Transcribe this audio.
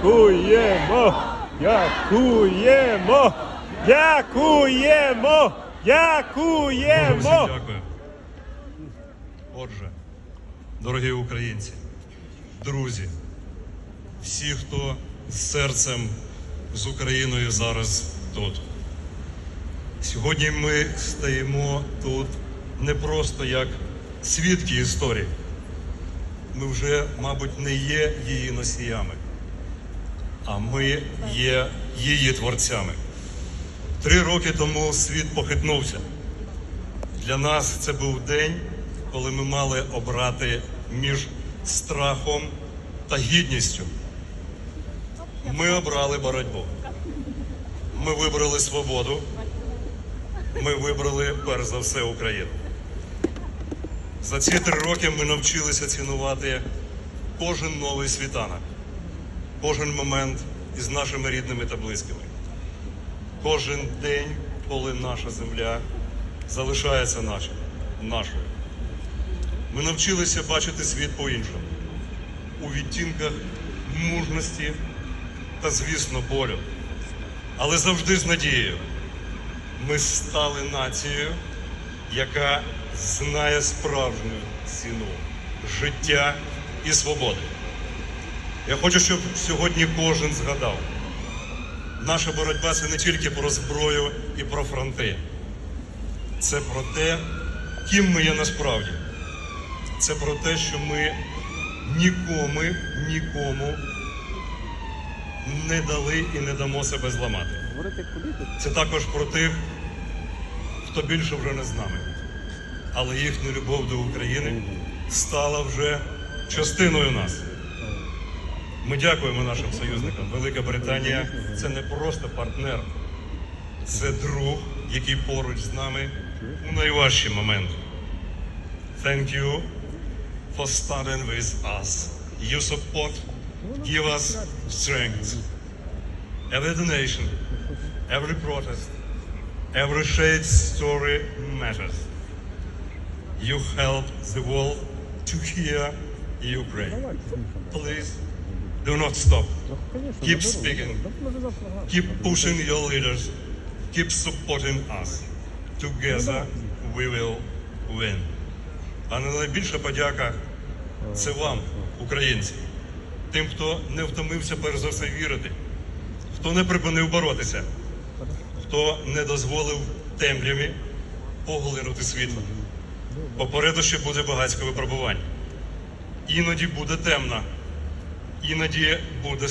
Дякуємо! Дякуємо! Дякуємо! Дякуємо! Дякую. Отже, дорогі українці, друзі, всі, хто з серцем з Україною зараз тут. Сьогодні ми стоїмо тут не просто як свідки історії. Ми вже, мабуть, не є її носіями, а ми є її творцями. Три роки тому світ похитнувся. Для нас це був день, коли ми мали обрати між страхом та гідністю. Ми обрали боротьбу. Ми вибрали свободу. Ми вибрали перш за все Україну. За ці три роки ми навчилися цінувати кожен новий світанок, кожен момент із нашими рідними та близькими. Кожен день, коли наша земля залишається нашою. нашою. Ми навчилися бачити світ по-іншому, у відтінках мужності та, звісно, болю. Але завжди з надією. Ми стали нацією, яка знає справжню ціну життя і свободи. Я хочу, щоб сьогодні кожен згадав. Наша боротьба це не тільки про зброю і про фронти. Це про те, ким ми є насправді. Це про те, що ми нікому, нікому не дали і не дамо себе зламати. Це також про тих, хто більше вже не з нами. Але їхня любов до України стала вже частиною нас. Ми дякуємо нашим союзникам. Велика Британія це не просто партнер, це друг, який поруч з нами у найважчі моменти. Thank you for starting with us. Your support give us strength. Every donation, every protest, every shared story matters. You help the world to hear Ukraine. Please do not stop. Keep speaking. Keep pushing your leaders. Keep supporting us. Together we will win. А найбільша подяка це вам, українці, тим, хто не втомився перш за все вірити, хто не припинив боротися, хто не дозволив темряві поглинути світло. Попереду ще буде багатське випробування. Іноді буде темно, іноді буде